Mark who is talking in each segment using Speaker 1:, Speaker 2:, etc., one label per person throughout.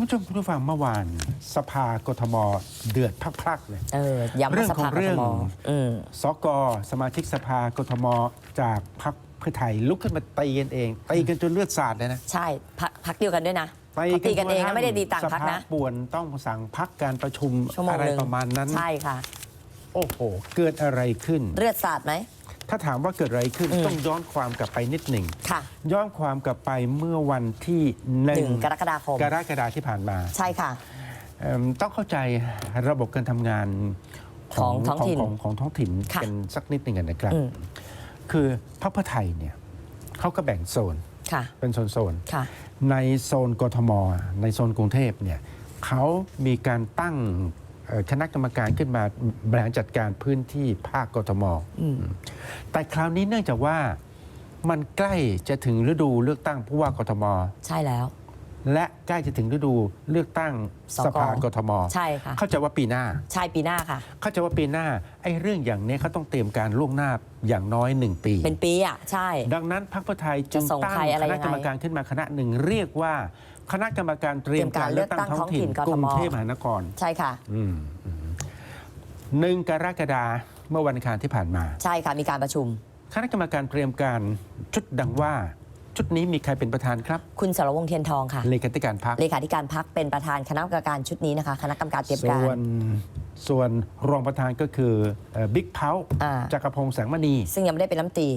Speaker 1: คุณผู้ชมคุณผู้ฟังเมื่อวาน สภากทมเดือดพลักๆเลย
Speaker 2: เออย้ำ
Speaker 1: เรื่
Speaker 2: ว่า
Speaker 1: อง
Speaker 2: ส
Speaker 1: ของ
Speaker 2: ภาก
Speaker 1: เรื่
Speaker 2: ท
Speaker 1: อง
Speaker 2: มอืม
Speaker 1: สกสมาชิกสภากทมจากพรรคเพื่อไทยลุกขึ้นมาตีกันเองตีกันจนเลือดสาดเลยนะ
Speaker 2: ใช่พักพักเดียวกันด้วยนะเขาตีกันเองนะไม่ได้ดีต่างพักนะ
Speaker 1: สภป่วนต้องสั่งพักการประชุม
Speaker 2: ชั่วโมง
Speaker 1: อะไร
Speaker 2: หนึ่ง
Speaker 1: ประมาณนั้น
Speaker 2: ใช่ค่ะ
Speaker 1: โอ้โห เกิดอะไรขึ้น
Speaker 2: เลือดสาดไหม
Speaker 1: ถ้าถามว่าเกิดอะไรขึ้น
Speaker 2: อืม
Speaker 1: ต้องย้อนความกลับไปนิดหนึ่ง
Speaker 2: ค่ะ
Speaker 1: ย้อนความกลับไปเมื่อวันที่ห
Speaker 2: ห
Speaker 1: นึ่
Speaker 2: นึ่
Speaker 1: ง
Speaker 2: งกรกฎาคม
Speaker 1: กรกฎาที่ผ่านมา
Speaker 2: ใช่ค่ะ
Speaker 1: เอิ่มต้องเข้าใจระบบการทำงาน
Speaker 2: ของท้องถิ่น
Speaker 1: ของของท้องถิ่น
Speaker 2: ค่ะ
Speaker 1: เป็นสักนิดหนึ่งกันนะครับ
Speaker 2: อืม
Speaker 1: คือพรรคเพื่อไทยเนี่ยเขาก็แบ่งโซน
Speaker 2: ค่ะ
Speaker 1: เป็นโซนโซน
Speaker 2: ค่ะ
Speaker 1: ในโซนกทม ในโซนกรุงเทพเนี่ยเขามีการตั้งเอ่อ คณะกรรมการขึ้นมาบริหารจัดการพื้นที่ภาคกทม
Speaker 2: อืม
Speaker 1: แต่คราวนี้เนื่องจากว่ามันใกล้จะถึงฤดูเลือกตั้งผู้ว่ากทม
Speaker 2: ใช่แล้ว
Speaker 1: และใกล้จะถึงฤดูเลือกตั้ง
Speaker 2: สก
Speaker 1: สภากทม
Speaker 2: ใช่ค่ะ
Speaker 1: เข้าใจว่าปีหน้า
Speaker 2: ใช่ปีหน้าค่ะ
Speaker 1: เข้าใจว่าปีหน้าไอ้เรื่องอย่างนี้เขาต้องเตรียมการล่วงหน้าอย่างน้อยหนึ่งปี
Speaker 2: เป็นปีอะใช่
Speaker 1: ดังนั้นพรรคเพื่อไทยจึง
Speaker 2: จะส่ง
Speaker 1: ตั้ง
Speaker 2: ใครอะไร
Speaker 1: ค
Speaker 2: ยั
Speaker 1: ณะ
Speaker 2: งไง
Speaker 1: กรรมการขึ้นมาคณะหนึ่งเรียกว่า คณะกรรมการเตรียมการเลือกตั้งท้องถิ่น
Speaker 2: เตรียมการเลือกตั้งท้องถิ่นกทม
Speaker 1: กรุงเทพมหานคร
Speaker 2: ใช่ค่ะ
Speaker 1: อืมอืมหนึ่งกรกฎาเมื่อวันอังคารที่ผ่านมา
Speaker 2: ใช่ค่ะมีการประชุม
Speaker 1: คณะกรรมการเตรียมการชุดดังว่าชุดนี้มีใครเป็นประธานครับ
Speaker 2: คุณสรวงศ์เทียนทองค่ะ
Speaker 1: เลขาธิการพรรค
Speaker 2: เลขาธิการพักเป็นประธานคณะกรรมการชุดนี้นะคะ คณะกรรมการเตรียม
Speaker 1: ส่
Speaker 2: การ
Speaker 1: วนส่วนรองประธานก็คือบิ๊กเพา
Speaker 2: อ่า
Speaker 1: จักรพงษ์แสงมณี
Speaker 2: ซึ่งยังไม่ได้เป็นรัฐมนตรี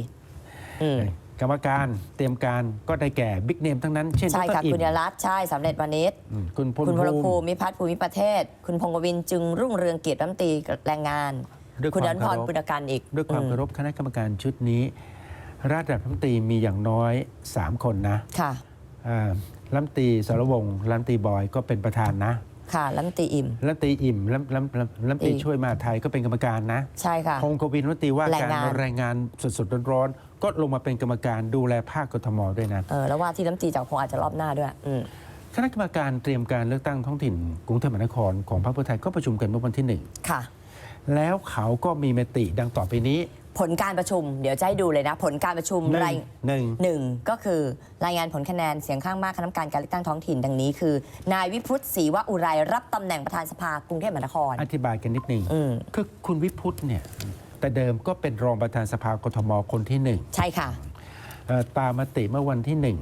Speaker 2: อืม
Speaker 1: กรรมการเตรียมการก็ได้แก่บิ๊กเนมทั้งนั้น เช่น
Speaker 2: ใช่
Speaker 1: ดร
Speaker 2: ค่ะ
Speaker 1: อิ่
Speaker 2: คุณ
Speaker 1: ม
Speaker 2: ยรัตน์ใช่สำเร็จวานิช
Speaker 1: อืมคุณพล
Speaker 2: คุณพล
Speaker 1: ภู
Speaker 2: ภู
Speaker 1: มิ
Speaker 2: มิพัฒน์ภูมิประเทศ คุณพงกวินจึงรุ่งเรืองเกียรติรัฐมนตรีแรงงาน
Speaker 1: ด้วย
Speaker 2: คุณ
Speaker 1: ค
Speaker 2: อ
Speaker 1: วาม
Speaker 2: นุพ
Speaker 1: เคารรพ
Speaker 2: ปุณกันอีก
Speaker 1: ด้วยความ
Speaker 2: อืม
Speaker 1: เคารพคณะกรรมการชุดนี้ ราชรัฐมนตรีมีอย่างน้อย 3 คนนะ
Speaker 2: ค่ะ
Speaker 1: อ่ารัฐมนตรีสรวงศ์รัฐมนตรีบอยก็เป็นประธานนะ
Speaker 2: ค่ะรัฐมนตรีอิ่ม
Speaker 1: รัฐมนตรีอิ่มรัฐรัฐรัฐรัฐมนตรี
Speaker 2: อีก
Speaker 1: ช่วยมหาดไทยก็เป็นกรรมการนะ
Speaker 2: ใช่ค่ะ
Speaker 1: พงศ์กวินรัฐมนตรีว่า
Speaker 2: แรง
Speaker 1: การ
Speaker 2: งาน
Speaker 1: แรงงานสดๆร้อนๆ ก็ลงมาเป็นกรรมการดูแลภาคกทมด้วยนะ
Speaker 2: เออแล้วว่าที่รัฐมนตรีจะคงอาจจะรอบหน้าด้วยอืม
Speaker 1: คณะกรรมการเตรียมการเลือกตั้งท้องถิ่นกรุงเทพมหานครของพรรคเพื่อไทยก็ประชุมกันเมื่อวันที่หนึ่ง
Speaker 2: ค่ะ
Speaker 1: แล้วเขาก็มีมติดังต่อไปนี้
Speaker 2: ผลการประชุมเดี๋ยวจะให้ดูเลยนะ ผลการประชุม
Speaker 1: หนึ่ง
Speaker 2: ราย
Speaker 1: หนึ่ง
Speaker 2: หนึ่งก็คือรายงานผลคะแนนเสียงข้างมากคณะกรรมการการเลือกตั้งท้องถิ่นดังนี้คือ นายวิพุทธศรีวะอุไรรับตำแหน่งประธานสภากรุงเทพมหานคร
Speaker 1: อธิบายกันนิดหนึ่ง
Speaker 2: อืม
Speaker 1: คือคุณวิพุทธเนี่ย แต่เดิมก็เป็นรองประธานสภากทมคนที่หนึ่ง
Speaker 2: ใช่ค่ะ
Speaker 1: เอ่อตามมติเมื่อวันที่หนึ่ง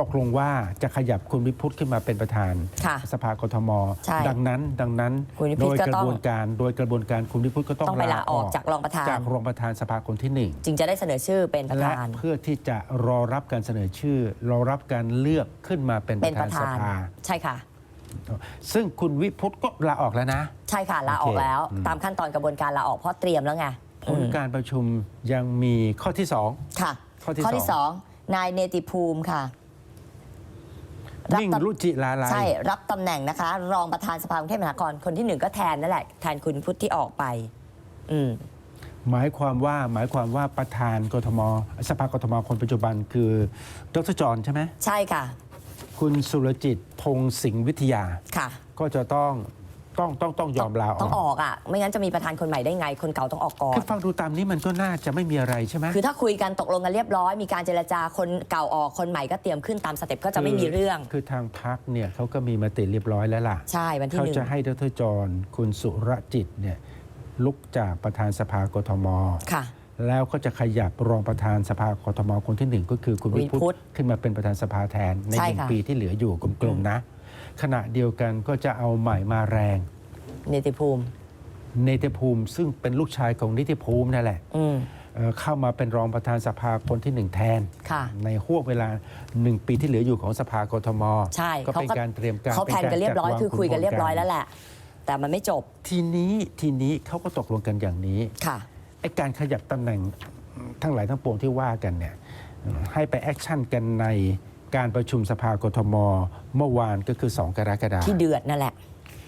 Speaker 1: ตกลงว่าจะขยับคุณวิพุทธขึ้นมาเป็นประธาน
Speaker 2: ค่ะ
Speaker 1: สภากทม
Speaker 2: ใช่
Speaker 1: ดังนั้นดังนั้น
Speaker 2: คุณวิพุ
Speaker 1: โด
Speaker 2: ทธ
Speaker 1: ย
Speaker 2: ก็
Speaker 1: กระ
Speaker 2: ต้อง
Speaker 1: บวนการโดยกระบวนการคุณวิพุทธก็ต้อง
Speaker 2: ต้องไปลาออกจากรองประธาน
Speaker 1: จากรองประธานสภาคนที่หนึ่ง
Speaker 2: จึงจะได้เสนอชื่อเป็นประ
Speaker 1: และ
Speaker 2: ธาน
Speaker 1: เพื่อที่จะรอรับการเสนอชื่อ รอรับการเลือกขึ้นมาเป็นป
Speaker 2: เป็น
Speaker 1: ระ
Speaker 2: ป
Speaker 1: ธาน
Speaker 2: ระ
Speaker 1: ส
Speaker 2: ธาน
Speaker 1: ภา
Speaker 2: ใช่ค่ะ
Speaker 1: ซึ่งคุณวิพุทธก็ลาออกแล้วนะ
Speaker 2: ใช่ค่ะลาออกแล้ว
Speaker 1: อืม
Speaker 2: ตามขั้นตอนกระบวนการลาออกเพราะเตรียมแล้วไง
Speaker 1: ผลการประชุมยังมีข้อที่สอง
Speaker 2: ค่ะ
Speaker 1: ข้อที่
Speaker 2: ที่
Speaker 1: ส
Speaker 2: ส
Speaker 1: อ
Speaker 2: องงนายเนติภูมิค่ะรับ
Speaker 1: นิ่ง
Speaker 2: ตำ
Speaker 1: รุจิลาลาย
Speaker 2: ใช่ รับตำแหน่งนะคะ รองประธานสภากรุงเทพมหานครคนที่หนึ่งก็แทนนั่นแหละแทนคุณพุทธที่ออกไป อืม
Speaker 1: หมายความว่าหมายความว่าประธานกทม สภากทมคนปัจจุบันคือดรจรใช่ไหม
Speaker 2: ใช่ค่ะ
Speaker 1: คุณสุรจิตพงศ์สิงห์วิทยา
Speaker 2: ค่ะ
Speaker 1: ก็จะต้องต้องต้องต้องยอมลาอ
Speaker 2: ต้
Speaker 1: อ
Speaker 2: อง
Speaker 1: ก
Speaker 2: ออกอะ ไม่งั้นจะมีประธานคนใหม่ได้ไง คนเก่าต้องออกก่อน
Speaker 1: คือฟังดูตามนี้มันก็น่าจะไม่มีอะไรใช่ไหม
Speaker 2: คือถ้าคุยกันตกลงกันเรียบร้อย มีการเจรจาคนเก่าออกคนใหม่ก็เตรียมขึ้นตามสเต็ปก็จะไม่มีเรื่อง
Speaker 1: คือทางพักเนี่ยเขาก็มีมติเรียบร้อยแล้วล่ะ
Speaker 2: ใช่วันที่
Speaker 1: เขา
Speaker 2: หนึ่ง
Speaker 1: จะให้ดรจร คุณสุรจิตเนี่ยลุกจากประธานสภากทม
Speaker 2: ค่ะ
Speaker 1: แล้วก็จะขยับรองประธานสภากทมคนที่หนึ่งก็คือคุณ
Speaker 2: วิ
Speaker 1: วิ
Speaker 2: พุ
Speaker 1: พุ
Speaker 2: ท
Speaker 1: ท
Speaker 2: ธ
Speaker 1: ธขึ้นมาเป็นประธานสภาแทน ใน
Speaker 2: ใช่
Speaker 1: หนึ่ง
Speaker 2: ค่ะ
Speaker 1: ปีที่เหลืออยู่กลมๆนะ ขณะเดียวกันก็จะเอาใหม่มาแรง
Speaker 2: เนติภูมิ
Speaker 1: เนติภูมิ ซึ่งเป็นลูกชายของนิติภูมินั่นแหละ
Speaker 2: อืม
Speaker 1: เอ่อเข้ามาเป็นรองประธานสภาคนที่หนึ่งแทน
Speaker 2: ค่ะ
Speaker 1: ในห่วงเวลาหนึ่งปีที่เหลืออยู่ของสภากทม
Speaker 2: ใช่
Speaker 1: ก็เป็นการเตรียมการ
Speaker 2: เขาแผนกันเรียบร้อย
Speaker 1: ป็
Speaker 2: คือคุยกันเรียบร้อยแล้ว
Speaker 1: แหละ
Speaker 2: แหละ แต่มันไม่จบ
Speaker 1: ทีนี้ทีนี้เขาก็ตกลงกันอย่างนี้
Speaker 2: ค่ะ
Speaker 1: ไอ้การขยับตำแหน่งทั้งหลายทั้งปวงที่ว่ากันเนี่ยให้ไปแอคชั่นกันในการประชุมสภากทม เมื่อวานก็คือ 2 กรกฎาค
Speaker 2: ที่
Speaker 1: ม
Speaker 2: เดือดนั่นแหละ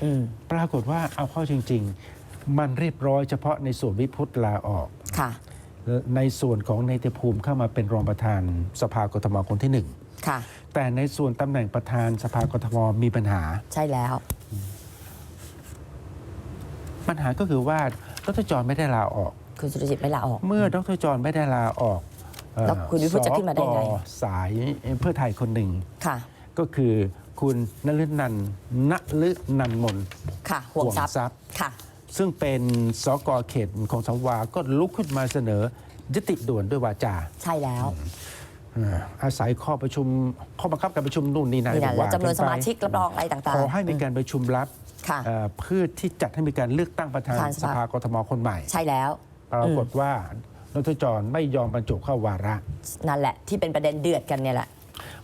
Speaker 2: อืม
Speaker 1: ปรากฏว่าเอาเข้าจริง ๆ มันเรียบร้อยเฉพาะในส่วนวิพุทธลาออก
Speaker 2: ค่ะ
Speaker 1: ในส่วนของในติภูมิเข้ามาเป็นรองประธานสภากทมคนที่หนึ่ง
Speaker 2: ค่ะ
Speaker 1: แต่ในส่วนตำแหน่งประธานสภากทมมีปัญหา
Speaker 2: ใช่แล้ว
Speaker 1: ปัญหาก็คือว่าดรจรไม่ได้ลาออก
Speaker 2: คุณสุรจิตไม่ลาออก
Speaker 1: เมื่อดรจรไม่ได้ลาออกเอ่อ
Speaker 2: แล้วคุณวิพุทธจะขึ้นมาได้ไง
Speaker 1: สกสายเพื่อไทยคนหนึ่ง
Speaker 2: ค่ะ
Speaker 1: ก็คือคุณนฤนันท์นฤนันท์มน
Speaker 2: ค่ะ ห่วงทรัพย์
Speaker 1: ห่วงทรัพย์
Speaker 2: ค่ะ
Speaker 1: ซึ่งเป็นสกเขตของสังวาก็ลุกขึ้นมาเสนอยติด่วนด้วยวาจา
Speaker 2: ใช่แล้ว
Speaker 1: อ่าอาศัยข้อประชุมข้อบังคับการประชุมนู่นนี่นั่น
Speaker 2: นี่นะ
Speaker 1: ว่า
Speaker 2: แล้วจำนวน
Speaker 1: กั
Speaker 2: ส
Speaker 1: ไป
Speaker 2: มาชิกรับรองอะไรต่าง
Speaker 1: ขอให้มีการประชุมลับ
Speaker 2: ๆค่ะ
Speaker 1: เอ่อเพื่อที่จัดให้มีการเลือกตั้งประธาน
Speaker 2: ประธานส
Speaker 1: ส
Speaker 2: ภา
Speaker 1: ภากทมคนใหม่
Speaker 2: ใช่แล้ว
Speaker 1: ปรากฏว่าดรจรไม่ยอมบรรจุเข้าวาระ
Speaker 2: นั่นแหละที่เป็นประเด็นเดือดกันเนี่ยแหละ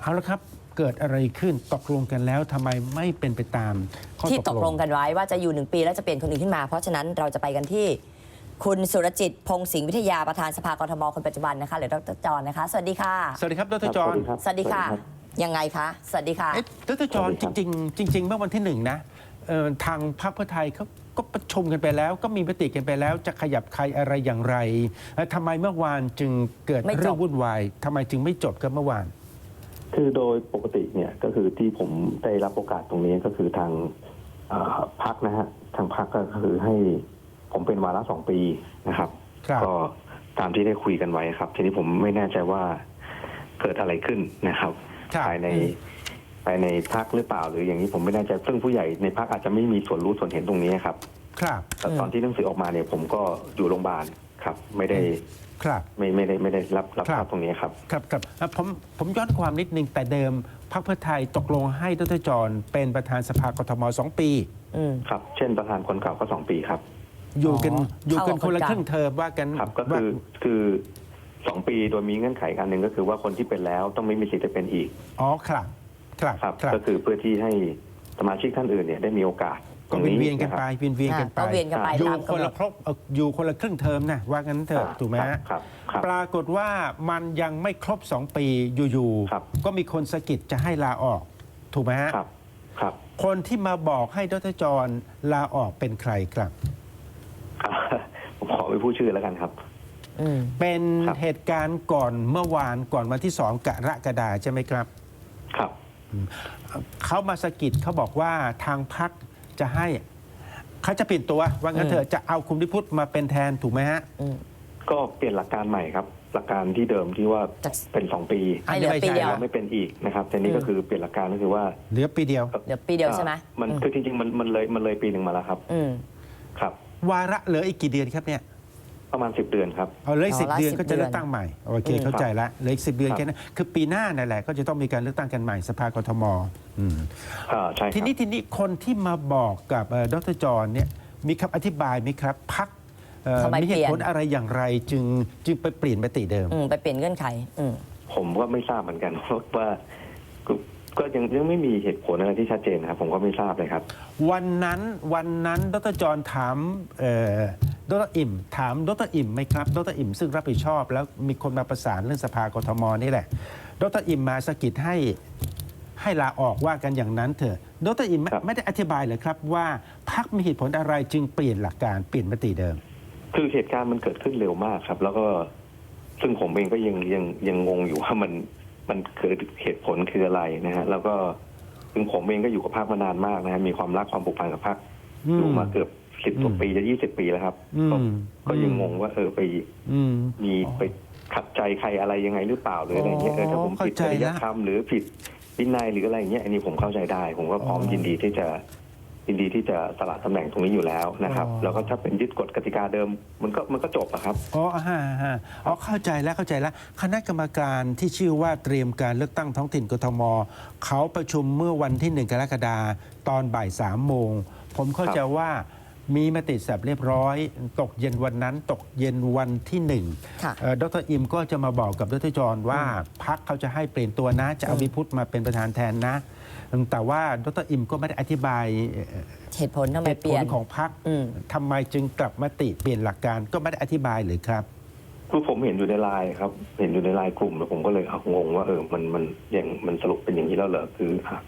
Speaker 1: เอาละครับเกิดอะไรขึ้นตกลงกันแล้วทำไมไม่เป็นไปตามข้อ
Speaker 2: ที่ต
Speaker 1: ต
Speaker 2: ก
Speaker 1: ก
Speaker 2: ล
Speaker 1: ล
Speaker 2: ง
Speaker 1: ง
Speaker 2: กันไว้ว่าจะอยู่หนึ่งปีแล้วจะเปลี่ยนคนอื่นขึ้นมา เพราะฉะนั้นเราจะไปกันที่ คุณสุรจิตพงศ์สิงห์วิทยาประธานสภากรทมคนปัจจุบันนะคะหรือดรจรนะคะ สวัสดีค่ะ
Speaker 1: สวัสดีครับดรจร
Speaker 2: สวัสดีค่ะ ยังไงคะ สวัสดีค่ะ
Speaker 1: เอ๊ะดรจรจริงๆจริง ๆ เมื่อวันที่หนึ่งนะเอ่อ ทางพรรคเพื่อไทยเขาก็ประชุมกันไปแล้ว ก็มีมติกันไปแล้ว จะขยับใครอะไรอย่างไรเอ่อทำไมเมื่อวานจึงเกิด
Speaker 2: ไม่จบ
Speaker 1: เรื่องวุ่นวายทำไมจึงไม่จบกันเมื่อวาน
Speaker 3: คือโดยปกติเนี่ยก็คือที่ผมได้รับโอกาสตรงนี้ก็คือทางเอ่อพักนะฮะทางพักก็คือให้ผมเป็นวาระสองปีนะครับ
Speaker 1: ครับ
Speaker 3: ก็ตามที่ได้คุยกันไว้ครับ ทีนี้ผมไม่แน่ใจว่าเกิดอะไรขึ้นนะครับ
Speaker 1: ครับ
Speaker 3: ภายใน
Speaker 2: อืม
Speaker 3: ภายในพักหรือเปล่าหรืออย่างนี้ผมไม่แน่ใจซึ่งผู้ใหญ่ในพักอาจจะไม่มีส่วนรู้ส่วนเห็นตรงนี้ครับ
Speaker 1: ครับ
Speaker 3: แต่ตอนที่หนังสือออกมาเนี่ยผมก็อยู่โรงพยาบาลครับ ไม่ได้
Speaker 1: ครับ
Speaker 3: ไม่ไม่ได้ไม่ได้รับรับ
Speaker 1: ครับ
Speaker 3: ทราบตรงนี้ครับ
Speaker 1: ครับครับอะผมผมย้อนความนิดนึงแต่เดิมพรรคเพื่อไทยตกลงให้ดรจรเป็นประธานสภากทมสองปี
Speaker 2: อืม
Speaker 3: ครับ เช่นประธานคนเก่าก็สองปีครับ
Speaker 1: อยู่กัน
Speaker 2: อ๋อ
Speaker 1: อยู่กัน
Speaker 2: เข้ากับ
Speaker 1: คนละ
Speaker 2: คนกลาง
Speaker 1: ครึ่งเทอมว่ากัน
Speaker 3: ครับก็
Speaker 1: ว่า
Speaker 3: คือคือสองปีโดยมีเงื่อนไขการหนึ่งก็คือว่าคนที่เป็นแล้วต้องไม่มีสิทธิ์จะเป็นอีก
Speaker 1: อ๋อครับ ครับ
Speaker 3: ครับ
Speaker 1: ครับ
Speaker 3: ก็คือเพื่อที่ให้สมาชิกท่านอื่นเนี่ยได้มีโอกาส
Speaker 1: ก็เวียนเวียนๆกันไปะ
Speaker 3: ครับ
Speaker 1: เวียนเวียนๆกันไป
Speaker 2: ก็เวียนกันไป
Speaker 1: อยู่
Speaker 2: ตาม
Speaker 1: คน
Speaker 2: กำหน
Speaker 1: ละ
Speaker 2: ด
Speaker 1: ครบเอ่ออยู่คนละครึ่งเทอมนะว่ากันเถอะ
Speaker 3: อ่า
Speaker 1: ถูกไหมฮะ
Speaker 3: ครับครับ
Speaker 1: ปรากฏว่ามันยังไม่ครบ 2 ปีอยู่
Speaker 3: ครับ
Speaker 1: ๆก็มีคนสะกิดจะให้ลาออก ถูกไหมฮะ
Speaker 3: ครับครับ
Speaker 1: คนที่มาบอกให้ดรจรลาออกเป็นใครครับ
Speaker 3: ครับ ผมขอไม่พูดชื่อแล้วกันครับ
Speaker 2: อืม
Speaker 1: เป็น
Speaker 3: ครับ
Speaker 1: เหตุการณ์ก่อนเมื่อวานก่อนวันที่สองกรกฎาใช่ไหมครับ
Speaker 3: ครับ
Speaker 1: เขามาสะกิดเขาบอกว่าทางพักจะให้เขาจะเปลี่ยนตัวว่างั้นเถอะจะเอาคุณพิพุทธมาเป็นแทนถูกไหมฮะ
Speaker 2: อืม
Speaker 3: ก็เปลี่ยนหลักการใหม่ครับ หลักการที่เดิมที่ว่า
Speaker 2: จาก
Speaker 3: เป็นสองปี
Speaker 2: ให้เหลือปีเดียว
Speaker 3: แล้วไม่เป็นอีกนะครับแต่นี้ก็คือเปลี่ยนหลักการก็คือว่า
Speaker 1: เหลือปีเดียว
Speaker 2: เดี๋ยวปีเดียวใช่ไหม
Speaker 3: อ่ามัน
Speaker 2: อืม
Speaker 3: คือจริงๆมันมันเลยมันเลยปีหนึ่งมาแล้วครับ
Speaker 2: อืม
Speaker 3: ครับ
Speaker 1: วาระเหลืออีกกี่เดือนครับเนี่ย
Speaker 3: ประมาณสิบเดือนครับ
Speaker 1: เอาเหลย
Speaker 2: อ๋อ
Speaker 1: สิบ
Speaker 2: ละ
Speaker 1: เดือน
Speaker 2: 10
Speaker 1: ก็จะเลือก
Speaker 2: เดือน
Speaker 1: ตั้งใหม่โอเค
Speaker 2: อืม
Speaker 1: เข้าใจละเหลืออีกสิบเดือน
Speaker 3: ครับ
Speaker 1: แค่นั้นคือปีหน้านั่นแหละก็จะต้องมีการเลือกตั้งกันใหม่สภากทมอืม
Speaker 3: อ่าใช่ค
Speaker 1: ที
Speaker 3: รับ
Speaker 1: นี้ทีนี้คนที่มาบอกกับเอ่อดรจรเนี่ยมีคำอธิบายไหมครับพัก
Speaker 2: ทำไม
Speaker 1: มีเห
Speaker 2: เปลี่
Speaker 1: ตุ
Speaker 2: ยน
Speaker 1: ผลอะไรอย่างไรจึงจึงไปเปลี่ยนมติเดิม
Speaker 2: อืมไปเปลี่ยนเงื่อนไขอืม
Speaker 3: ผมก็ไม่ทราบเหมือนกันว่าก็ก็ยังยังไม่มีเหตุผลอะไรที่ชัดเจนนะครับ ผมก็ไม่ทราบเลยครับ
Speaker 1: วันนั้นวันนั้นดรจรถามเอ่อ ดรอิ่ม ถามดรอิ่มไหมครับดรอิ่ม ซึ่งรับผิดชอบ แล้วมีคนมาประสานเรื่องสภากทมนี่แหละดรอิ่มมาสะกิดให้ให้ลาออกว่ากันอย่างนั้นเถอะดรอิ่มไม่
Speaker 3: ครับ
Speaker 1: ไม่ได้อธิบายเลยครับว่าพักมีเหตุผลอะไรจึงเปลี่ยนหลักการเปลี่ยนมติเดิม
Speaker 3: คือเหตุการณ์มันเกิดขึ้นเร็วมากครับ แล้วก็ซึ่งผมเองก็ยังยังยังงงอยู่ว่ามันมันเกิดเหตุผลคืออะไรนะฮะแล้วก็ซึ่งผมเองก็อยู่กับพรรคมานานมากนะฮะมีความรักความผูกพันกับพรรค
Speaker 1: อืม
Speaker 3: อยู่มาเกือบ สิบกว่า
Speaker 1: อืม
Speaker 3: ปีจะยี่สิบปีแล้วครับ
Speaker 1: อืม
Speaker 3: ก็ก็ยัง
Speaker 1: อืม
Speaker 3: งงว่าเออไป
Speaker 1: อืม
Speaker 3: มี
Speaker 1: อ๋อ
Speaker 3: ไปขัดใจใครอะไรยังไงหรือเปล่าหรืออะไรเงี้ยเออถ้าผมผิด
Speaker 1: เข้า
Speaker 3: จ
Speaker 1: ใจ
Speaker 3: ริย
Speaker 1: ละ
Speaker 3: ธรรมหรือผิดวินัยหรืออะไรเงี้ยอันนี้ผมเข้าใจได้ ผมก็พร้อม
Speaker 1: อ๋อ
Speaker 3: ยินดีที่จะยินดีที่จะสละตำแหน่งตรงนี้อยู่แล้วนะครับ
Speaker 1: อ๋อ
Speaker 3: แล้วก็ถ้าเป็นยึดกฎกติกาเดิม มันก็มันก็จบอะครับ
Speaker 1: อ๋อฮะฮะอ๋อเข้าใจแล้วเข้าใจแล้ว คณะกรรมการที่ชื่อว่าเตรียมการเลือกตั้งท้องถิ่นกทมเขาประชุมเมื่อวันที่หนึ่งกรกฎาคมตอนบ่ายสามโมง ผมเข้าใจว่า มีมติสับเรียบร้อย ตกเย็นวันนั้น ตกเย็นวันที่หนึ่ง
Speaker 2: ค่ะ
Speaker 1: เอ่อดรอิมก็จะมาบอกกับดรจรว่าพักเขาจะให้เปลี่ยนตัวนะ จะเอา
Speaker 2: อืม
Speaker 1: วิพุทธมาเป็นประธานแทนนะ แต่ว่าดรอิมก็ไม่ได้อธิบายเอ่อ
Speaker 2: เหตุผลทำไม
Speaker 1: เหตุ
Speaker 2: เป
Speaker 1: ผ
Speaker 2: ลี่ย
Speaker 1: ล
Speaker 2: น
Speaker 1: ของพัก
Speaker 2: อืม
Speaker 1: ทำไมจึงกลับมติเปลี่ยนหลักการก็ไม่ได้อธิบายเลยครับ
Speaker 3: คือผมเห็นอยู่ในไลน์ครับ เห็นอยู่ในไลน์กลุ่มแล้วผมก็เลยเอางงว่าเออมันมันอย่างมันสรุปเป็นอย่างนี้แล้วเหรอคืออะ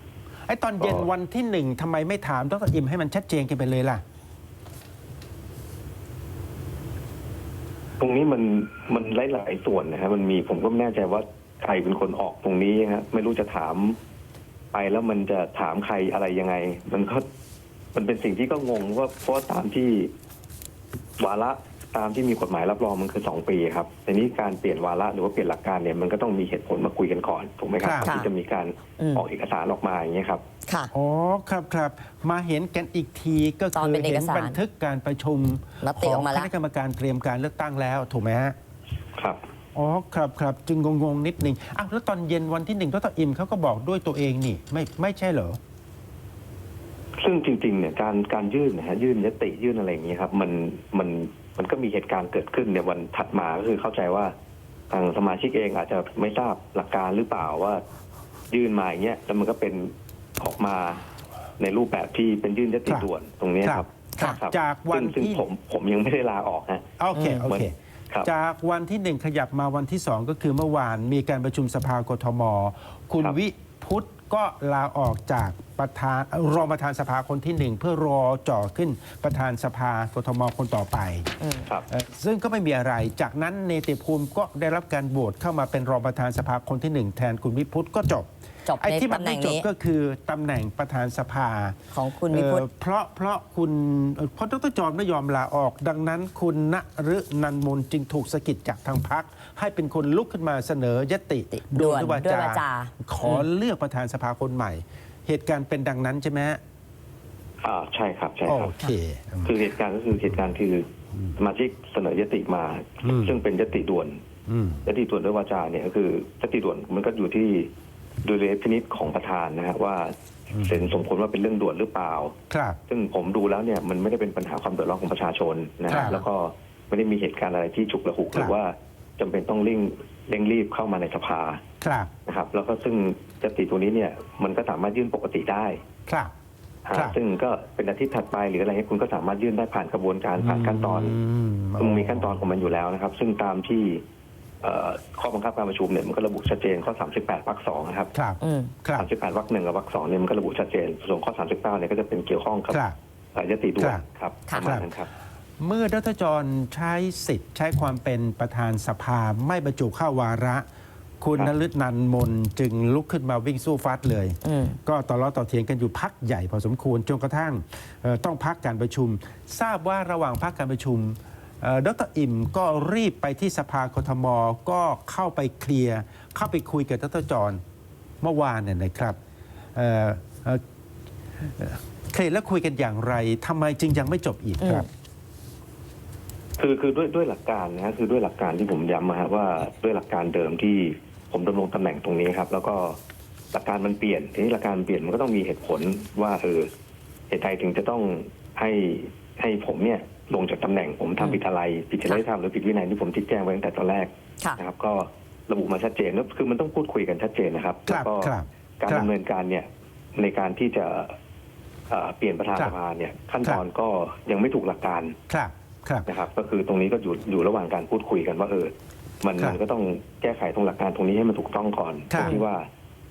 Speaker 1: ไอ้ตอนเย็น
Speaker 3: ก็
Speaker 1: วันที่หนึ่งทำไมไม่ถามดรอิมให้มันชัดเจนกันไปเลยล่ะ
Speaker 3: ตรงนี้มันมันหลาย ๆ ส่วนนะฮะมันมีผมก็ไม่แน่ใจว่าใครเป็นคนออกตรงนี้ฮะไม่รู้จะถามไปแล้วมันจะถามใครอะไรยังไง มันก็มันเป็นสิ่งที่ก็งงว่าเพราะว่าตามที่วาระตามที่มีกฎหมายรับรองมันคือสองปีครับแต่นี้การเปลี่ยนวาระหรือว่าเปลี่ยนหลักการเนี่ยมันก็ต้องมีเหตุผลมาคุยกันก่อนถูกไหมครับ
Speaker 1: ครับ
Speaker 3: ก่อนที่จะมีการ
Speaker 2: อืม
Speaker 3: ออกเอกสารออกมาอย่างเงี้ยครับ
Speaker 2: ค่ะ
Speaker 1: อ๋อครับครับมาเห็นกันอีกทีก็
Speaker 2: ตอน
Speaker 1: คือ
Speaker 2: เป็นเอก
Speaker 1: เห็น
Speaker 2: สาร
Speaker 1: บันทึกการประชุม
Speaker 2: มติ
Speaker 1: ข
Speaker 2: อ
Speaker 1: อ
Speaker 2: องกมา
Speaker 1: ค
Speaker 2: แล้ว
Speaker 1: ณะกรรมการเตรียมการเลือกตั้งแล้วถูกไหมฮะ
Speaker 3: ครับ
Speaker 1: อ๋อครับครับจึงงงๆนิดนึงอ้าวแล้วตอนเย็นวันที่หนึ่งดรอิมเขาก็บอกด้วยตัวเองนี่ไม่ไม่ใช่เหรอ
Speaker 3: ซึ่งจริงๆเนี่ยการการยื่นนะฮะยื่นยติยื่นอะไรอย่างนี้ยครับ มันมันมันก็มีเหตุการณ์เกิดขึ้นในวันถัดมาก็คือเข้าใจว่าทางสมาชิกเองอาจจะไม่ทราบหลักการหรือเปล่าว่า ยื่นมาอย่างเงี้ยแล้วมันก็เป็น ออกมาในรูปแบบที่เป็นยื่นยติ
Speaker 1: ครับ
Speaker 3: ด่วนตรงเนี้ยครับ
Speaker 2: ครับ
Speaker 3: ครับ
Speaker 1: จากวัน
Speaker 3: ซึ่งซึ่ง
Speaker 1: ที่
Speaker 3: ผมผมยังไม่ได้ลาออกฮะ
Speaker 1: โอเค
Speaker 2: อืม
Speaker 1: โอเค
Speaker 3: ครับ
Speaker 1: จากวันที่หนึ่งขยับมาวันที่สองก็คือเมื่อวานมีการประชุมสภากทม คุณ
Speaker 3: ครับ
Speaker 1: วิพุทธก็ลาออกจากประธานรองประธานสภาคนที่หนึ่งเพื่อรอจ่อขึ้นประธานสภากทมคนต่อไป
Speaker 2: อืม
Speaker 3: ครับ
Speaker 1: เอ่อซึ่งก็ไม่มีอะไร จากนั้นเนติภูมิก็ได้รับการโหวตเข้ามาเป็นรองประธานสภาคนที่หนึ่งแทนคุณวิพุทธก็จบ
Speaker 2: จบ
Speaker 1: ไอ้
Speaker 2: ใน
Speaker 1: ที่มัน
Speaker 2: ตำแหน่
Speaker 1: ไม่
Speaker 2: ง
Speaker 1: จบ
Speaker 2: นี้
Speaker 1: ก็คือตำแหน่งประธานสภา
Speaker 2: ของคุณวิพุทธ
Speaker 1: เอ่อเพราะเพราะคุณเอ่อเพราะดรจอห์นไม่ยอมลาออก ดังนั้นคุณณฤนันท์มนจึงถูกสะกิดจากทางพัก ให้เป็นคนลุกขึ้นมาเสนอยติ
Speaker 2: ด่วน
Speaker 1: ด้วย
Speaker 2: ด้วยวาจา
Speaker 1: ขอเลือกประธานสภาคนใหม่ เหตุการณ์เป็นดังนั้นใช่ไหมฮะ
Speaker 3: อ่าใช่ครับใช่
Speaker 1: โอ
Speaker 3: ครับ
Speaker 1: เค
Speaker 3: คือเหตุการณ์ก็คือเหตุการณ์คือสมาชิกเสนอยติมา
Speaker 1: อืม
Speaker 3: ซึ่งเป็นยติด่วน
Speaker 1: อืม
Speaker 3: ยติด่วนด้วยวาจาเนี่ยก็คือยติด่วนมันก็อยู่ที่ ดุลยพินิษของประธานนะฮะว่า
Speaker 1: อืม
Speaker 3: เห็นสมควรว่าเป็นเรื่องด่วนหรือเปล่า
Speaker 1: ครับ
Speaker 3: ซึ่งผมดูแล้วเนี่ยมันไม่ได้เป็นปัญหาความเดือดร้อนของประชาชนนะ
Speaker 1: ครั
Speaker 3: ฮะ
Speaker 1: บ
Speaker 3: แล้วก็ไม่ได้มีเหตุการณ์อะไรที่ฉุกระหุก
Speaker 1: ครับ
Speaker 3: หรือว่าจำเป็นต้องเร่งเร่งรีบเข้ามาในสภา
Speaker 1: ครับ
Speaker 3: นะครับ แล้วก็ซึ่งยติตัวนี้เนี่ยมันก็สามารถยื่นปกติได้
Speaker 1: ครับ
Speaker 3: ฮะ
Speaker 1: ครับ
Speaker 3: ซึ่งก็เป็นอาทิตย์ถัดไปหรืออะไรเงี้ยคุณก็สามารถยื่นได้ผ่านกระบวนการผ่านขั้นตอน
Speaker 1: ม
Speaker 3: ซึ่งมีขั้นตอนของมันอยู่แล้วนะครับ ซึ่งตามที่ เอ่อข้อบังคับการประชุมเนี่ยมันก็ระบุชัดเจนข้อ 38วรรคสองนะครับ
Speaker 1: ครับ
Speaker 2: อืม
Speaker 1: ครับ
Speaker 3: 38วรรคหนึ่งกับวรรคสองเนี่ยมันก็ระบุชัดเจน ส่วนข้อ 39เนี่ยก็จะเป็นเกี่ยวข้องกับ
Speaker 1: ครับ
Speaker 3: เอ่อยติด่วน
Speaker 1: ครับ
Speaker 3: ครับ
Speaker 2: ค่ะ
Speaker 3: ประมาณนั้นครับ
Speaker 1: เมื่อดรจรใช้สิทธิ์ ใช้ความเป็นประธานสภาไม่บรรจุเข้าวาระ คุณ
Speaker 3: ครั
Speaker 1: น
Speaker 3: บ
Speaker 1: ฤนันท์มนจึงลุกขึ้นมาวิ่งสู้ฟัดเลย
Speaker 2: อืม
Speaker 1: ก็ต่อล้อต่อเถียงกันอยู่พักใหญ่พอสมควรจนกระทั่งเอ่อต้องพักการประชุม ทราบว่าระหว่างพักการประชุมเอ่อ ดรอิ่มก็รีบไปที่สภากทมก็เข้าไปเคลียร์ เข้าไปคุยกับดรจรเมื่อวานเนี่ยนะครับเคลียร์แล้วคุยกันอย่างไรทำไมจึงยังไม่จบอีกครับ
Speaker 3: คือคือด้วยด้วยหลักการนะฮะคือด้วยหลักการที่ผมย้ำมาฮะว่าด้วยหลักการเดิมที่ผมดำรงตำแหน่งตรงนี้ครับ แล้วก็หลักการมันเปลี่ยนทีนี้หลักการเปลี่ยนมันก็ต้องมีเหตุผลว่าเออเหตุใดถึงจะต้องให้ให้ผมเนี่ย ลงจากตำแหน่งผมทำผิดอะไรผิดจริยธรรมหรือผิดวินัยที่ผมชี้แจงไว้ตั้งแต่ตอนแรก
Speaker 2: ค่ะ
Speaker 3: นะครับ ก็ระบุมาชัดเจนแล้วคือมันต้องพูดคุยกันชัดเจนนะครับ
Speaker 1: ค
Speaker 3: แล้
Speaker 1: รั
Speaker 3: ว
Speaker 1: บ
Speaker 3: ก็
Speaker 1: ครับ
Speaker 3: การ
Speaker 1: ครับ
Speaker 3: ดำเนินการเนี่ยในการที่จะเอ่อเปลี่ยนประธาน
Speaker 1: ครั
Speaker 3: ส
Speaker 1: บ
Speaker 3: ภาเนี่ยขั้น
Speaker 1: ครับ
Speaker 3: ตอนก็ยังไม่ถูกหลักการ
Speaker 1: ครับครับ
Speaker 3: นะครับ ก็คือตรงนี้ก็อยู่อยู่ระหว่างการพูดคุยกันว่าเออมัน
Speaker 1: ครับ
Speaker 3: มันก็ต้องแก้ไขตรงหลักการตรงนี้ให้มันถูกต้องก่อน
Speaker 1: ครับ
Speaker 3: เพื่อที่ว่า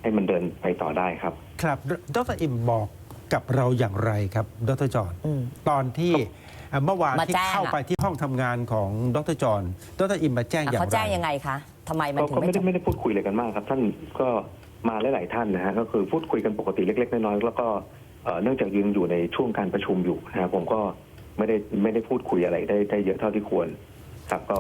Speaker 3: ให้มันเดินไปต่อได้ครับ
Speaker 1: ครับดดรอิ่มบอกกับเราอย่างไรครับดรจอน
Speaker 2: อืม
Speaker 1: ตอนที่เอ่อเมื่อวาน
Speaker 2: มา
Speaker 1: ที่
Speaker 2: แจ้ง
Speaker 1: เข้า
Speaker 2: อะ
Speaker 1: ไปที่ห้องทำงานของดรจอนดรอิ่มมาแจ้งอย่าง
Speaker 2: เขา
Speaker 1: ไร
Speaker 2: แจ้งยังไงคะทำไมมัน
Speaker 3: ก็
Speaker 2: ถึง
Speaker 3: ก็
Speaker 2: ไม่
Speaker 3: ไม่
Speaker 2: จ
Speaker 3: ได้
Speaker 2: บ
Speaker 3: ไม่ได้พูดคุยอะไรกันมากครับ ท่านก็มาหลายๆท่านนะฮะก็คือพูดคุยกันปกติเล็กๆน้อยๆแล้วก็เอ่อเนื่องจากยืนอยู่ในช่วงการประชุมอยู่นะครับผมก็ไม่ได้ไม่ได้พูดคุยอะไรได้ได้เยอะเท่าที่ควรครับก็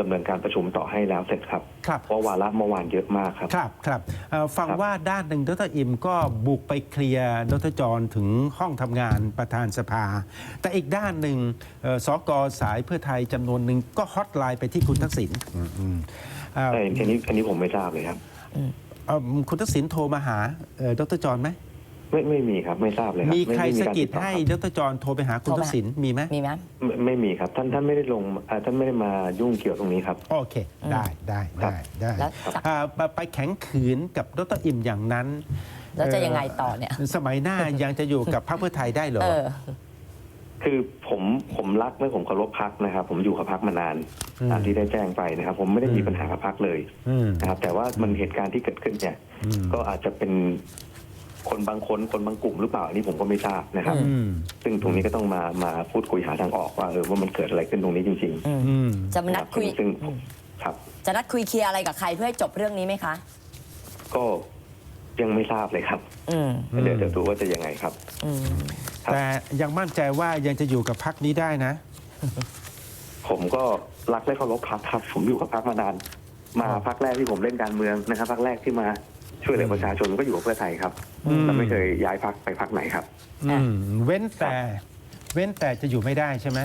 Speaker 3: ดำเนินการประชุมต่อให้แล้วเสร็จครับ
Speaker 1: ครับ
Speaker 3: เพราะวาระเมื่อวานเยอะมากครับ
Speaker 1: ครับครับเอ่อฟัง
Speaker 3: ครับ
Speaker 1: ว่าด้านหนึ่งดรอิ่มก็บุกไปเคลียร์ดรจรถึงห้องทำงานประธานสภา แต่อีกด้านหนึ่งเอ่อสกสายเพื่อไทยจำนวนหนึ่งก็ฮอตไลน์ไปที่คุณทักษิณอืมอืมเอ่อ
Speaker 3: แต่อันนี้อันนี้ผมไม่ทราบเลยครับ
Speaker 1: เอ่อคุณทักษิณโทรมาหาเอ่อดรจรไหม
Speaker 3: ไม่ไม่มีครับไม่ทราบเลยครับ
Speaker 1: มี
Speaker 3: ไใค
Speaker 1: ร
Speaker 3: ไสะ
Speaker 1: กิดา
Speaker 3: รติต่อ
Speaker 1: ให้
Speaker 3: ครับ
Speaker 1: ดรจรโทรไปหาคุณ
Speaker 2: โทรไป
Speaker 1: ทักษิณมีไหม
Speaker 2: มีไหม
Speaker 3: ไม่ไม่มีครับ ท่านท่านไม่ได้ลงอ่าท่านไม่ได้มายุ่งเกี่ยวตรงนี้ครับ
Speaker 1: โอเคได้ได้
Speaker 3: ครับ
Speaker 1: ได้ได้
Speaker 2: แล้วจะ
Speaker 1: อ่าไปไปแข็งขืนกับดรอิ่มอย่างนั้น
Speaker 2: แล้วจะยังไงต่อเนี่ย
Speaker 1: สมัยหน้ายังจะอยู่กับพรรคเพื่อไทยได้เหรอ
Speaker 2: เออ
Speaker 3: คือผมผมรักและผมเคารพพักนะครับ ผมอยู่กับพักมานาน
Speaker 1: อืม
Speaker 3: ตามที่ได้แจ้งไปนะครับ ผมไม่ได้มี
Speaker 1: อืม
Speaker 3: ปัญหากับพักเลย
Speaker 1: อืม
Speaker 3: นะครับ แต่ว่ามันเหตุการณ์ที่เกิดขึ้นเนี่ย
Speaker 1: อืม
Speaker 3: ก็อาจจะเป็น คนบางคนคนบางกลุ่มหรือเปล่าอันนี้ผมก็ไม่ทราบนะครับ
Speaker 2: อื
Speaker 1: อืม
Speaker 3: ซึ่งตรงนี้ก็ต้องมามาพูดคุยหาทางออกว่าเออว่ามันเกิดอะไรขึ้นตรงนี้จริง
Speaker 2: อืม
Speaker 1: อืม
Speaker 2: จะมา
Speaker 3: ๆ
Speaker 2: นั
Speaker 3: นะ
Speaker 2: ด
Speaker 3: รับ
Speaker 2: คุย
Speaker 3: ซึ่ง
Speaker 2: อืม
Speaker 3: ครับ
Speaker 2: จะนัดคุยเคลียร์อะไรกับใครเพื่อให้จบเรื่องนี้ไหมคะ
Speaker 3: ก็ยังไม่ทราบเลยครับ
Speaker 2: อืม
Speaker 1: อืม
Speaker 3: เดี๋ยวเดี๋ยวดูว่าจะยังไงครับ
Speaker 2: อืม
Speaker 3: ครับ
Speaker 1: แต่ยังมั่นใจว่ายังจะอยู่กับพรรคนี้ได้นะ
Speaker 3: ผมก็รักและเคารพพักครับ ผมอยู่กับพักมานาน มาพักแรกที่ผมเล่นการเมืองนะครับพักแรกที่มา ช่วยเหลือประชาชนก็อยู่กับเพื่อไทยครับ
Speaker 1: อืม
Speaker 3: เราไม่เคยย้ายพักไปพักไหนครับ
Speaker 1: อืมเว้นแต่ เว้นแต่จะอยู่ไม่ได้ใช่ไหม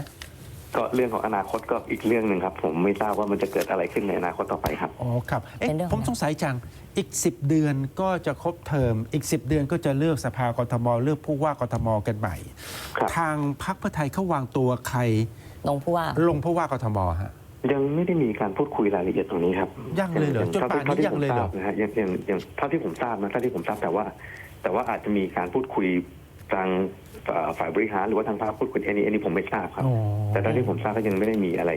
Speaker 3: ก็เรื่องของอนาคตก็อีกเรื่องหนึ่งครับ ผมไม่ทราบว่ามันจะเกิดอะไรขึ้นในอนาคตต่อไปครับ
Speaker 1: อ๋อครับเอ๊ะ
Speaker 2: เป็นเรื่อง
Speaker 1: ผมสงสัยจังอีก 10 เดือนก็จะครบเทอมอีก 10 เดือนก็จะเลือกสภากทมเลือกผู้ว่ากทมกันใหม่
Speaker 3: ครับ
Speaker 1: ทางพรรคเพื่อไทยเขาวางตัวใคร
Speaker 2: ลงผู้ว่า
Speaker 1: ลงผู้ว่ากทมฮะ
Speaker 3: ยังไม่ได้มีการพูดคุยรายละเอียดตรงนี้ครับ
Speaker 1: ยังเลยเหรอจนป่านนี้
Speaker 3: ท่ที่
Speaker 1: ยังเลยเหรอ
Speaker 3: ผมทราบนะฮะยังยังยังเท่าที่ผมทราบนะเท่าที่ผมทราบแต่ว่า แต่ว่าอาจจะมีการพูดคุยทางเอ่อฝ่ายบริหารหรือว่าทางภาคพูดคุยอันนี้อันนี้ผมไม่ทราบครับ
Speaker 1: อ๋อ
Speaker 3: แต่เท่าที่ผมทราบก็ยังไม่ได้มีอะไร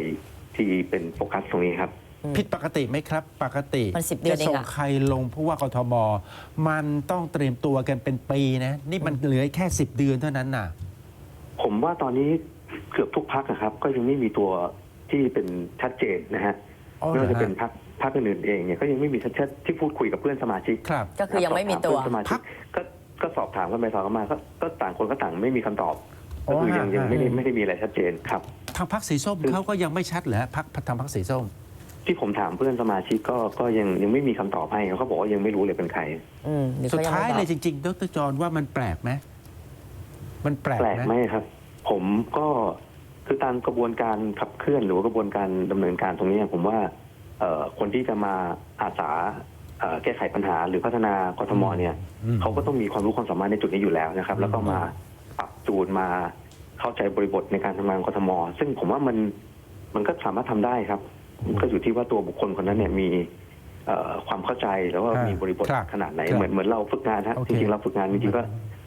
Speaker 3: ที่เป็นโฟกัสตรงนี้ครับ
Speaker 1: ผิดปกติไหมครับ ปกติ
Speaker 2: มัน10เดือน
Speaker 1: จะส่ง
Speaker 2: เองอะ
Speaker 1: ใครลงผู้ว่ากทมมันต้องเตรียมตัวกันเป็นปีนะ นี่มันเหลือแค่10เดือนเท่านั้นน่ะ
Speaker 3: ผมว่าตอนนี้เกือบทุกพักนะครับ ก็ยังไม่มีตัว ที่เป็นชัดเจนนะฮะ
Speaker 1: อ๋อ
Speaker 3: ไม่ว่า
Speaker 1: เหร
Speaker 3: จะ
Speaker 1: อ
Speaker 3: เป็น
Speaker 1: ฮะ
Speaker 3: พักพักอื่นๆเองเนี่ยก็ยังไม่มีชัดๆที่พูดคุยกับเพื่อนสมาชิก
Speaker 1: ครับ
Speaker 2: ก็คือยังไม่มีตัว
Speaker 3: สอบถาเพื่อนสมา
Speaker 1: พั
Speaker 3: ชิก
Speaker 1: ก
Speaker 3: ก็ก็สอบถามกันไปสอบกันมาก็ก็ต่างคนก็ต่างไม่มีคำตอบ
Speaker 1: อ๋
Speaker 3: ก็
Speaker 1: อ
Speaker 3: คือยัง
Speaker 1: ฮะ
Speaker 3: ยังไม่ได้
Speaker 1: ฮะ
Speaker 3: ไม่ได้มีอะไรชัดเจนครับ
Speaker 1: ทางพรรคสีส้มเขาก็ยังไม่ชัดเหรอฮะพรรคทางพรรคสีส้ม
Speaker 3: ที่ผมถามเพื่อนสมาชิกก็ก็ยังยังไม่มีคำตอบให้เขาบอกว่ายังไม่รู้เลยเป็นใคร
Speaker 2: อืมหรือ
Speaker 1: สุด
Speaker 2: เขายัง
Speaker 1: ท้าย
Speaker 2: ไม่บ
Speaker 1: เล
Speaker 2: อยก
Speaker 1: จริง ๆ ดรจรว่ามันแปลกไหมมันแปลก
Speaker 3: แปลก
Speaker 1: ไห
Speaker 3: ไห
Speaker 1: ม
Speaker 3: มครับ ผมก็ คือตามกระบวนการขับเคลื่อน หรือว่ากระบวนการดำเนินการตรงนี้ผมว่าเอ่อคนที่จะมาอาสาเอ่อแก้ไขปัญหาหรือพัฒนากทมเนี่ย
Speaker 1: อืม
Speaker 3: เขาก็ต้องมีความรู้ความสามารถในจุดนี้อยู่แล้วนะครับ แล้วก็มาปรับจูนมาเข้าใจบริบทในการทำงานของกทม ซึ่งผมว่ามันมันก็สามารถทำได้ครับมันก็อยู่ที่ว่าตัวบุคคลคนนั้นเนี่ยมีเอ่อความเข้าใจแล้วว่า
Speaker 1: อ่ามี
Speaker 3: มีบริบท
Speaker 1: ครับ
Speaker 3: ขนาดไหน
Speaker 1: ครับ
Speaker 3: เหมือนเหมือนเราฝึกงานฮะ
Speaker 1: โอเค
Speaker 3: จริงๆเราฝึกงานจริงๆก็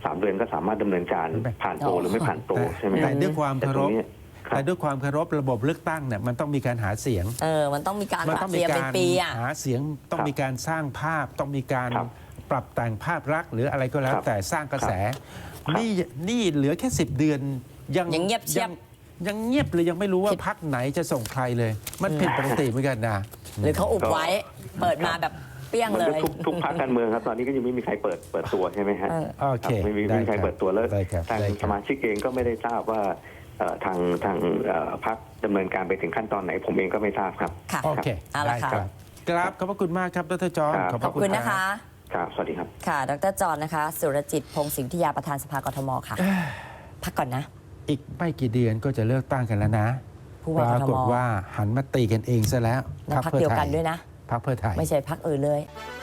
Speaker 3: สามเดือนก็สามารถดำเนินการผ่านโปรหรือไม่ผ่านโปรใช่ไหมค
Speaker 1: แต่
Speaker 3: รับ
Speaker 1: ด้วยความ
Speaker 3: แต่
Speaker 1: เคา
Speaker 3: ต
Speaker 1: ร
Speaker 3: รง
Speaker 1: พ
Speaker 3: นี้ครับ
Speaker 1: แต่ด้วยความเคารพระบบเลือกตั้งเนี่ยมันต้องมีการหาเสียง
Speaker 2: เออ มันต้องมีการ
Speaker 1: มัน
Speaker 2: ปรั
Speaker 1: ต้
Speaker 2: บ
Speaker 1: อง
Speaker 2: เป
Speaker 1: มี
Speaker 2: ลี่ยน
Speaker 1: กา
Speaker 2: เป็น
Speaker 1: ร
Speaker 2: ปีอะ
Speaker 1: หาเสียงต้อง
Speaker 3: ครับ
Speaker 1: มีการสร้างภาพต้องมีการ
Speaker 3: ครับ
Speaker 1: ปรับแต่งภาพลักษณ์หรืออะไรก็แล้ว
Speaker 3: ครับ
Speaker 1: แต่สร้างกระแส
Speaker 3: ครับ
Speaker 1: นี่นี่เหลือแค่ 10 เดือนยัง
Speaker 2: ยังเงียบเชียบ
Speaker 1: งยังเงียบเลยยังไม่รู้ว่า
Speaker 2: ผิด
Speaker 1: พักไหนจะส่งใครเลย มันผิดปกติเหมือนกันนะ
Speaker 2: หรือเขาอุบไว้ เปิดมาแบบเปี้ยง
Speaker 3: มัน
Speaker 2: เล
Speaker 3: ก็
Speaker 2: ย
Speaker 3: ทุกทุกพรรคการเมืองครับ ตอนนี้ก็ยังไม่มีใครเปิดเปิดตัวใช่ไหมฮะ
Speaker 2: เออ
Speaker 1: โอเค
Speaker 3: ครับไม่มี
Speaker 1: ได้
Speaker 3: ไม่มีใคร
Speaker 1: ครับ
Speaker 3: เปิดตัวแล้ว
Speaker 1: ได้ครับ
Speaker 3: ทาง
Speaker 1: ได้ค
Speaker 3: ส
Speaker 1: รับ
Speaker 3: มาชิกเองก็ไม่ได้ทราบว่า เอ่อทางทางเอ่อพรรคดำเนินการไปถึงขั้นตอนไหน ผมเองก็ไม่ทราบครับ
Speaker 2: ค่ะ
Speaker 1: โอเค
Speaker 2: เอาละ
Speaker 1: ได้
Speaker 2: ค่ะ
Speaker 1: ครับกราบขอบพระคุณมากครับดรจอห์น
Speaker 3: ครับ
Speaker 2: ขอบคุณนะคะ
Speaker 3: ครับ สวัสดีครับ
Speaker 2: ค่ะ ดรจรนะคะ สุรจิตพงศ์สิงห์ทิยาประธานสภากทมค่ะ พักก่อนนะ
Speaker 1: อีกไม่กี่เดือนก็จะเลือกตั้งกันแล้วนะ
Speaker 2: ผู้
Speaker 1: ป
Speaker 2: ว่าก
Speaker 1: รา
Speaker 2: ท
Speaker 1: ก
Speaker 2: ม
Speaker 1: ฏว่าหันมาตีกันเองซะแล้ว
Speaker 2: แล้วพักเดียวกันด้วยนะ
Speaker 1: พักเพื่อไทย
Speaker 2: ไม่ใช่พักอื่นเลย
Speaker 1: ค